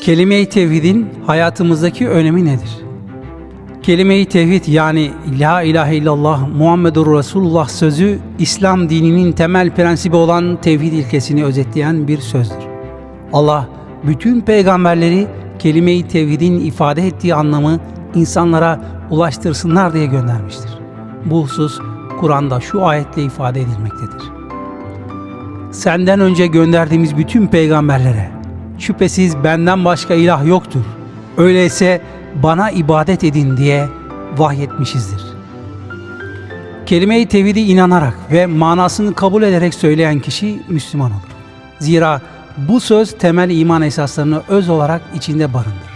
Kelime-i tevhidin hayatımızdaki önemi nedir? Kelime-i tevhid yani La ilahe illallah Muhammedur Resulullah sözü İslam dininin temel prensibi olan tevhid ilkesini özetleyen bir sözdür. Allah bütün peygamberleri kelime-i tevhidin ifade ettiği anlamı insanlara ulaştırsınlar diye göndermiştir. Bu husus Kur'an'da şu ayetle ifade edilmektedir. Senden önce gönderdiğimiz bütün peygamberlere şüphesiz benden başka ilah yoktur. Öyleyse bana ibadet edin diye vahyetmişizdir. Kelime-i tevhidi inanarak ve manasını kabul ederek söyleyen kişi Müslüman olur. Zira bu söz temel iman esaslarını öz olarak içinde barındırır.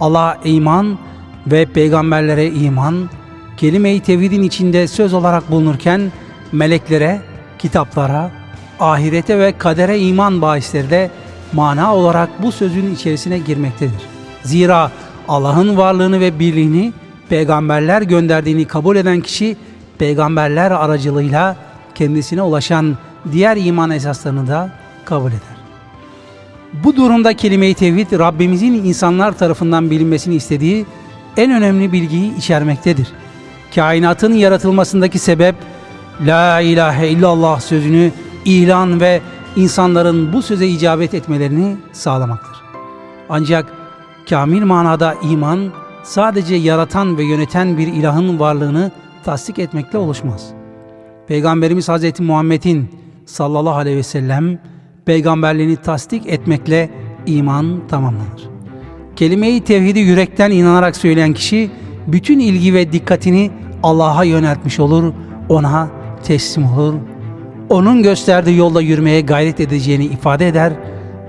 Allah'a iman ve peygamberlere iman, kelime-i tevhidin içinde söz olarak bulunurken meleklere, kitaplara, ahirete ve kadere iman bahisleri de mana olarak bu sözün içerisine girmektedir. Zira Allah'ın varlığını ve birliğini peygamberler gönderdiğini kabul eden kişi peygamberler aracılığıyla kendisine ulaşan diğer iman esaslarını da kabul eder. Bu durumda kelime-i tevhid Rabbimizin insanlar tarafından bilinmesini istediği en önemli bilgiyi içermektedir. Kainatın yaratılmasındaki sebep La ilahe illallah sözünü ilan ve insanların bu söze icabet etmelerini sağlamaktır. Ancak kamil manada iman sadece yaratan ve yöneten bir ilahın varlığını tasdik etmekle oluşmaz. Peygamberimiz Hz. Muhammed'in sallallahu aleyhi ve sellem peygamberliğini tasdik etmekle iman tamamlanır. Kelime-i tevhidi yürekten inanarak söyleyen kişi bütün ilgi ve dikkatini Allah'a yöneltmiş olur, ona teslim olur, onun gösterdiği yolda yürümeye gayret edeceğini ifade eder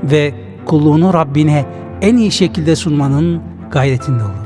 ve kulluğunu Rabbine en iyi şekilde sunmanın gayretinde olur.